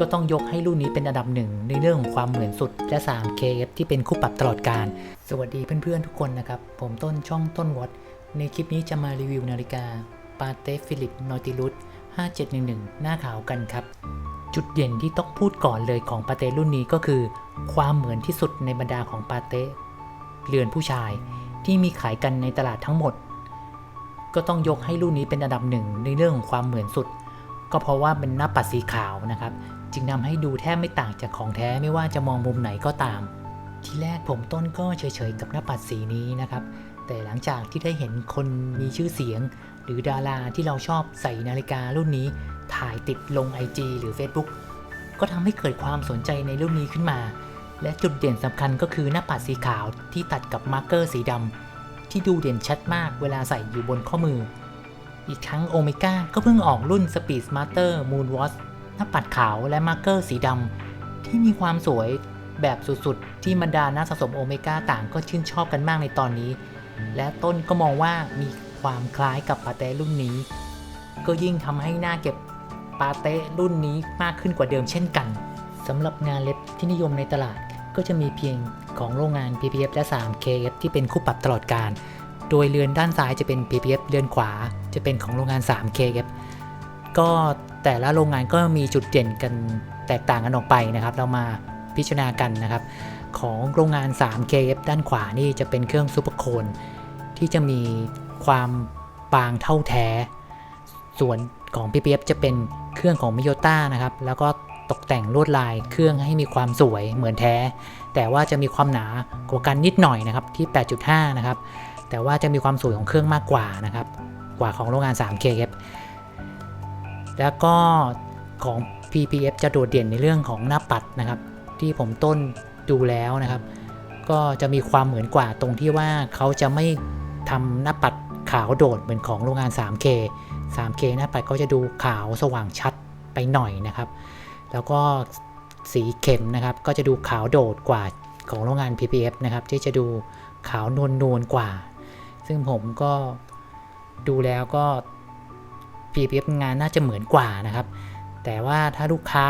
ก็ต้องยกให้รุ่นนี้เป็นอันดับหนึ่งในเรื่องของความเหมือนสุดและ 3KF ที่เป็นคู่ปรับตลอดการ สวัสดีเพื่อนๆทุกคนนะครับ ผมต้นช่องต้นวอตในคลิปนี้จะมารีวิวนาฬิกาปาเตฟิลิปนอติลุส5711 หน้าขาวกันครับ จุดเด่นที่ต้องพูดก่อนเลยของปาเตรุ่นนี้ก็คือ ความเหมือนที่สุดในบรรดาของปาเตเรือนผู้ชายที่มีขายกันในตลาดทั้งหมด ก็ต้องยกให้รุ่นนี้เป็นอันดับหนึ่งในเรื่องของความเหมือนสุด ก็เพราะว่าเป็นหน้าปัดสีขาวนะครับ จึงทำให้ดูแทบไม่ต่างจากของแท้ไม่ว่าจะมองมุมไหนก็ตาม ทีแรกผมต้นก็เฉยๆกับหน้าปัดสีนี้นะครับ แต่หลังจากที่ได้เห็นคนมีชื่อเสียง หรือดาราที่เราชอบใส่นาฬิการุ่นนี้ ถ่ายติดลง IG หรือ Facebook ก็ทำให้เกิดความสนใจในรุ่นนี้ขึ้นมา และจุดเด่นสำคัญก็คือหน้าปัดสีขาวที่ตัดกับมาร์กเกอร์สีดำที่ดูเด่นชัดมากเวลาใส่อยู่บนข้อมือ อีกทั้งโอเมก้าก็เพิ่งออกรุ่น Speed Smarter Moon Watch หน้าปัดขาวและมาร์กเกอร์สีดำที่มีความสวยแบบสุดๆ ที่บรรดานักสะสมโอเมก้าต่างก็ชื่นชอบกันมากในตอนนี้ และต้นก็มองว่ามีความคล้ายกับปาเต้รุ่นนี้ ก็ยิ่งทำให้หน้าเก็บปาเต้รุ่นนี้มากขึ้นกว่าเดิมเช่นกันสำหรับงานเล็บที่นิยมในตลาดก็จะมีเพียงของโรงงาน PPF และ 3KF ที่เป็นคู่ปรับตลอดการ โดยเรือนด้านซ้ายจะเป็น PPF เรือนขวาจะเป็นของโรงงาน 3KF ก็ แต่ละโรงงานก็มีจุดเด่นกันแตกต่างกันออกไปนะครับ เรามาพิจารณากันนะครับ ของโรงงาน 3KF ด้านขวานี่จะเป็นเครื่องซูเปอร์โคนที่จะมีความบางเท่าแท้ ส่วนของ PPF จะเป็นเครื่องของ Miyota นะครับ แล้วก็ตกแต่งลวดลายเครื่องให้มีความสวยเหมือนแท้ แต่ว่าจะมีความหนากว่ากันนิดหน่อยนะครับที่ 8.5 นะครับ แต่ว่าจะมีความสวยของเครื่องมากกว่านะครับ กว่าของโรงงาน 3KF แล้วก็ของ PPF จะโดดเด่นในเรื่องของหน้าปัดนะครับ ที่ผมต้นดูแล้วนะครับ ก็จะมีความเหมือนกว่าตรงที่ว่าเขาจะไม่ทำหน้าปัดขาวโดดเหมือนของโรงงาน 3K 3K หน้าปัดก็จะดูขาวสว่างชัดไปหน่อยนะครับ แล้วก็สีเข็มนะครับ ก็จะดูขาวโดดกว่าของโรงงาน PPF นะครับ ที่จะดูขาวนวลนวลกว่า ซึ่งผมก็ดูแล้วก็ PPF งานน่าจะเหมือนกว่านะครับ แต่ว่าถ้าลูกค้า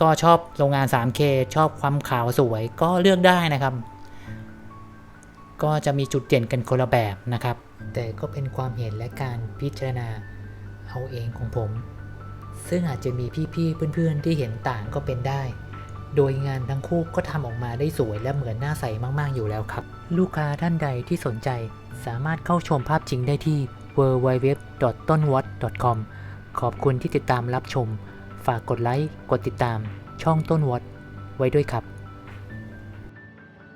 ก็ชอบโรงงาน 3K ชอบความขาวสวยก็เลือกได้นะครับ ก็จะมีจุดเด่นกันคนละแบบนะครับ แต่ก็เป็นความเห็นและการพิจารณาเอาเองของผม ซึ่งอาจจะมีพี่ๆเพื่อนๆที่เห็นต่างก็เป็นได้ โดยงานทั้งคู่ก็ทำออกมาได้สวยและเหมือนหน้าใสมากๆอยู่แล้วครับ ลูกค้าท่านใดที่สนใจสามารถเข้าชมภาพจริงได้ที่ www.tonwat.com ขอบคุณที่ติดตามรับชม ฝากกดไลค์ กดติดตาม ช่องต้นวัดไว้ด้วยครับ